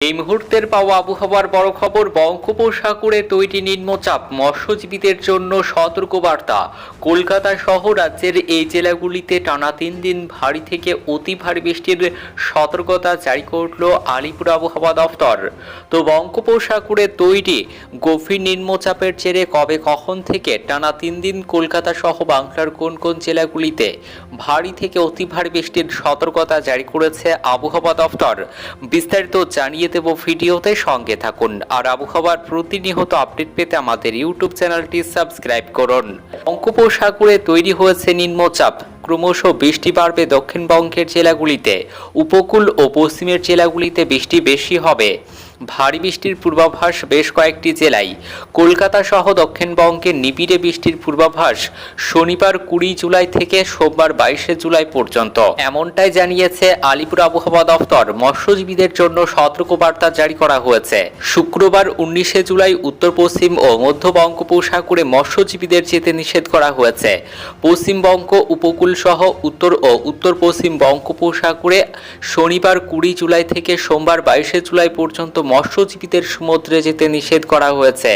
এই মুহূর্তের পাওয়া আবহাওয়ার বড় খবর, বঙ্গোপসাগরে তৈরি নিম্নচাপ, মৎস্যজীবীদের জন্য সতর্কবার্তা। কলকাতা সহ রাজ্যের এই জেলাগুলিতে টানা তিন দিন ভারী থেকে অতি ভারী বৃষ্টির সতর্কতা জারি করল আলিপুর আবহাওয়া দফতর। তো বঙ্গোপসাগরে তৈরি গভীর নিম্নচাপের জেরে কবে কখন থেকে টানা তিন দিন কলকাতা সহ বাংলার কোন কোন জেলাগুলিতে ভারী থেকে অতি ভারী বৃষ্টির সতর্কতা জারি করেছে আবহাওয়া দফতর? বিস্তারিত জানিয়ে দেব ভিডিওতে সঙ্গে থাকুন। আর আবহাওয়ার প্রতিনিয়ত আপডেট পেতে আমাদের ইউটিউব চ্যানেলটি সাবস্ক্রাইব করুন। বঙ্গোপসাগরে তৈরি হয়েছে নিম্নচাপ ক্রমশ বৃষ্টি বাড়বে দক্ষিণবঙ্গের জেলাগুলিতে। উপকূল ও পশ্চিমের জেলাগুলিতে বৃষ্টি বেশি হবে। ভারী বৃষ্টির পূর্বাভাস বেশ কয়েকটি জেলায়। কলকাতা সহ দক্ষিণবঙ্গে নিবিড়ে বৃষ্টির পূর্বাভাস শনিবার কুড়ি জুলাই থেকে সোমবার বাইশে জুলাই পর্যন্ত। এমনটাই জানিয়েছে আলিপুর আবহাওয়া দফতর মৎস্যজীবীদের জন্য সতর্কবার্তা জারি করা হয়েছে। শুক্রবার উনিশে জুলাই উত্তর পশ্চিম ও মধ্য বঙ্গোপসাগরে মৎস্যজীবীদের যেতে নিষেধ করা হয়েছে। পশ্চিমবঙ্গ উপকূল সহ উত্তর ও উত্তর পশ্চিম বঙ্গোপসাগরে শনিবার কুড়ি জুলাই থেকে সোমবার বাইশে জুলাই পর্যন্ত মৎস্যজীবীদের সমুদ্রে যেতে নিষেধ করা হয়েছে।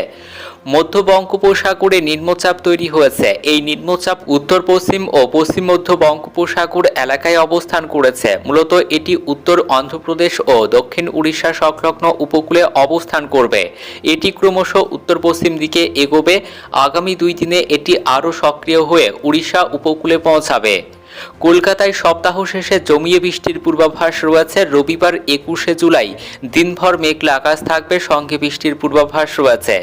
মধ্য বঙ্গোপসাগরে নিম্নচাপ তৈরি হয়েছে। এই নিম্নচাপ উত্তর, পশ্চিম ও পশ্চিম মধ্য বঙ্গোপসাগর এলাকায় অবস্থান করেছে। মূলত এটি উত্তর অন্ধ্রপ্রদেশ ও দক্ষিণ উড়িষ্যা সংলগ্ন উপকূলে অবস্থান করবে। এটি ক্রমশ উত্তর পশ্চিম দিকে এগোবে। আগামী দুই দিনে এটি আরও সক্রিয় হয়ে উড়িষ্যা উপকূলে পৌঁছাবে। কলকাতায় সপ্তাহ শেষে জমিয়ে বৃষ্টির পূর্বাভাস রয়েছে। রবিবার একুশে জুলাই দিনভর মেঘলা আকাশ থাকবে, সঙ্গে বৃষ্টির পূর্বাভাস রয়েছে।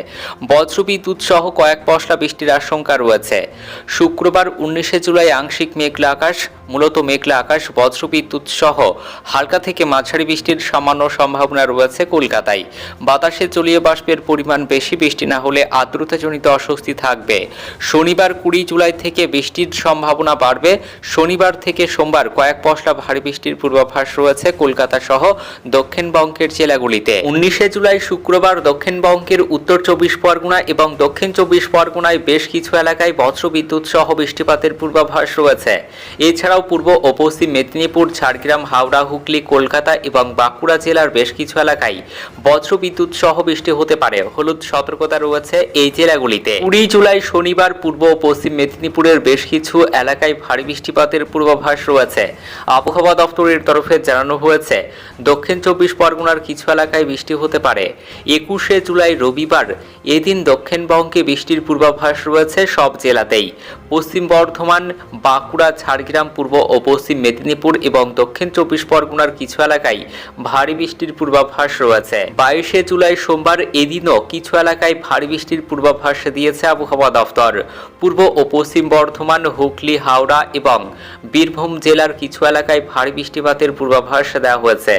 বজ্রবিদ্যুৎ সহ কয়েক পশলা বৃষ্টির আশঙ্কা রয়েছে। শুক্রবার উনিশে জুলাই আংশিক মেঘলা আকাশ মূলত মেঘলা আকাশ, বজ্রবিদ্যুৎ সহ হালকা থেকে মাঝারি বৃষ্টির সামান্য সম্ভাবনা রয়েছে কলকাতায়। বাতাসে জলীয় বাষ্পের পরিমাণ বেশি, বৃষ্টি না হলে আর্দ্রতাজনিত অস্বস্তি থাকবে। শনিবার কুড়ি জুলাই থেকে বৃষ্টির সম্ভাবনা বাড়বে। শনিবার থেকে সোমবার কয়েক পশলা ভারী বৃষ্টির পূর্বাভাস রয়েছে কলকাতা সহ দক্ষিণবঙ্গের জেলাগুলিতে। উনিশে জুলাই শুক্রবার দক্ষিণবঙ্গের উত্তর চব্বিশ পরগনা এবং দক্ষিণ চব্বিশ পরগনায় বেশ কিছু এলাকায় বজ্রবিদ্যুৎ সহ বৃষ্টিপাতের পূর্বাভাস রয়েছে। এছাড়াও পূর্ব ও পশ্চিম মেদিনীপুর, ঝাড়গ্রাম, হাওড়া, হুগলি, কলকাতা এবং বাঁকুড়া জেলার বেশ কিছু এলাকায় বজ্রবিদ্যুৎ সহ বৃষ্টি হতে পারে। হলুদ সতর্কতা রয়েছে এই জেলাগুলিতে। কুড়ি জুলাই শনিবার পূর্ব ও পশ্চিম মেদিনীপুরের বেশ কিছু এলাকায় ভারী বৃষ্টিপাতের পূর্বাভাস রয়েছে। আবহাওয়া দপ্তরের তরফে জানানো হয়েছে, দক্ষিণ চব্বিশ পরগনার কিছু এলাকায় বৃষ্টি হতে পারে। একুশে জুলাই রবিবার এদিন দক্ষিণবঙ্গে বৃষ্টির পূর্বাভাস রয়েছে সব জেলাতেই। পশ্চিম বর্ধমান, বাঁকুড়া, ঝাড়গ্রাম পূর্ব ও পশ্চিম মেদিনীপুর এবং দক্ষিণ চব্বিশ পরগনার কিছু এলাকায় ভারী বৃষ্টির পূর্বাভাস রয়েছে। বাইশে জুলাই সোমবার এদিনও কিছু এলাকায় ভারী বৃষ্টির পূর্বাভাস দিয়েছে আবহাওয়া দফতর। পূর্ব ও পশ্চিম বর্ধমান, হুগলি, হাওড়া এবং বীরভূম জেলার কিছু এলাকায় ভারী বৃষ্টিপাতের পূর্বাভাস দেওয়া হয়েছে।